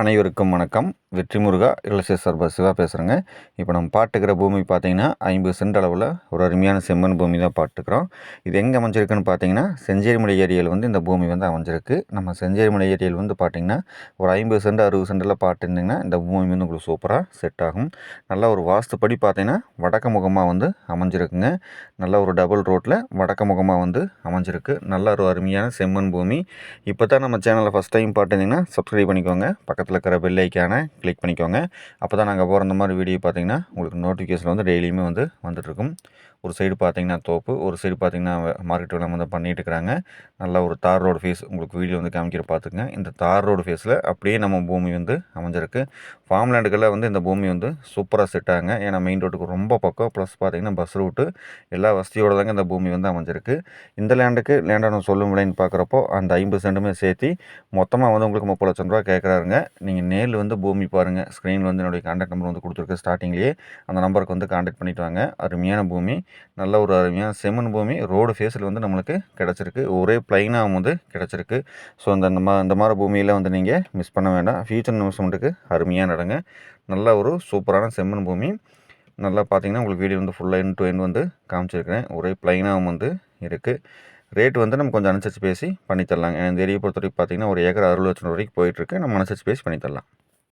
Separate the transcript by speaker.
Speaker 1: அனைவருக்கும் வணக்கம். வெற்றி முருகா இளசே சர்பா சிவா பேசுகிறேங்க இப்போ நம்ம பாட்டுக்கிற பூமி பார்த்தீங்கன்னா ஐம்பது சென்ட் அளவில் ஒரு அருமையான செம்மண் பூமி தான் பாட்டுக்கிறோம். இது எங்கே அமைஞ்சிருக்குன்னு பார்த்தீங்கன்னா செஞ்சேரிமலை ஏரியாவில் வந்து இந்த பூமி வந்து அமைஞ்சிருக்கு. நம்ம செஞ்சேரிமலை ஏரியாவில் வந்து பார்த்திங்கன்னா ஒரு ஐம்பது சென்ட் அறுபது சென்டில் பாட்டுருந்திங்கன்னா இந்த பூமி வந்து உங்களுக்கு சூப்பராக செட் ஆகும். நல்லா ஒரு வாஸ்துப்படி பார்த்திங்கன்னா வடக்கு முகமாக வந்து அமைஞ்சிருக்குங்க. நல்ல ஒரு டபுள் ரோட்டில் வடக்கு முகமாக வந்து அமைஞ்சிருக்கு. நல்ல ஒரு அருமையான செம்மண் பூமி. இப்போ தான் நம்ம சேனலில் ஃபஸ்ட் டைம் பார்த்துருந்தீங்கன்னா சப்ஸ்கிரைப் பண்ணிக்கோங்க. பக்கத்தில் பக்கத்தில் இருக்கிற பெல் ஐக்கானை கிளிக் பண்ணிக்கோங்க. அப்போ தான் நாங்கள் போகிற அந்த மாதிரி வீடியோ பார்த்தீங்கன்னா உங்களுக்கு நோட்டிஃபிகேஷன் வந்து டெய்லியுமே வந்து வந்துட்டுருக்கும். ஒரு சைடு பார்த்தீங்கன்னா தோப்பு ஒரு சைடு பார்த்தீங்கன்னா மார்க்கெட் விளம்பரம் வந்து பண்ணிகிட்டு இருக்கிறாங்க. நல்ல ஒரு தார் ரோடு ஃபேஸ் உங்களுக்கு வீடியோ வந்து காமிக்கிற பார்த்துங்க இந்த தார் ரோடு ஃபேஸில் அப்படியே நம்ம பூமி வந்து அமைஞ்சிருக்கு. ஃபார்ம் லேண்டுக்கெல்லாம் வந்து இந்த பூமி வந்து சூப்பராக செட்டாங்க ஏன்னா மெயின் ரோட்டுக்கு ரொம்ப பக்கம். ப்ளஸ் பார்த்தீங்கன்னா பஸ் ரூட்டு எல்லா வசதியோடு தாங்க இந்த பூமி வந்து அமைஞ்சிருக்கு. இந்த லேண்டுக்கு லேண்டான சொல்லும் விலைன்னு பார்க்குறப்போ அந்த ஐம்பது சென்ட்டுமே சேர்த்து மொத்தமாக வந்து உங்களுக்கு முப்பது லட்சம் ரூபா கேட்குறாருங்க நீங்கள் நேரில் வந்து பூமி பாருங்கள் ஸ்க்ரீனில் வந்து என்னுடைய காண்டாக்ட் நம்பர் வந்து கொடுத்துருக்கு ஸ்டார்டிங்லேயே அந்த நம்பருக்கு வந்து காண்டாக்ட் பண்ணிட்டு வாங்க. அருமையான பூமி நல்ல ஒரு அருமையான செம்மன் பூமி. ரோடு ஃபேஸில் வந்து நம்மளுக்கு கிடச்சிருக்கு. ஒரே பிளைனாக வந்து கிடச்சிருக்கு. ஸோ அந்த நம்ம இந்த மாதிரி பூமியில் வந்து நீங்கள் மிஸ் பண்ண வேண்டாம். ஃபியூச்சர் இன்வெஸ்ட்மெண்ட்டுக்கு அருமையாக நடங்க. நல்ல ஒரு சூப்பரான செம்மன் பூமி. நல்லா பார்த்தீங்கன்னா உங்களுக்கு வீடியோ வந்து ஃபுல்லாக என் டு என் வந்து காமிச்சிருக்கிறேன். ஒரே ப்ளைனாகவும் வந்து இருக்குது ரேட் வந்து நம்ம கொஞ்சம் அனுசரித்து பேசி பண்ணித்தரலாங்க. இந்த ஏரியை பொறுத்த வரைக்கும் பார்த்தீங்கன்னா ஒரு ஏக்கர் அறுபது லட்சம் வரைக்கும் போயிட்டுருக்கு நம்ம அனுசரித்து பேசி பண்ணித்தரலாம்.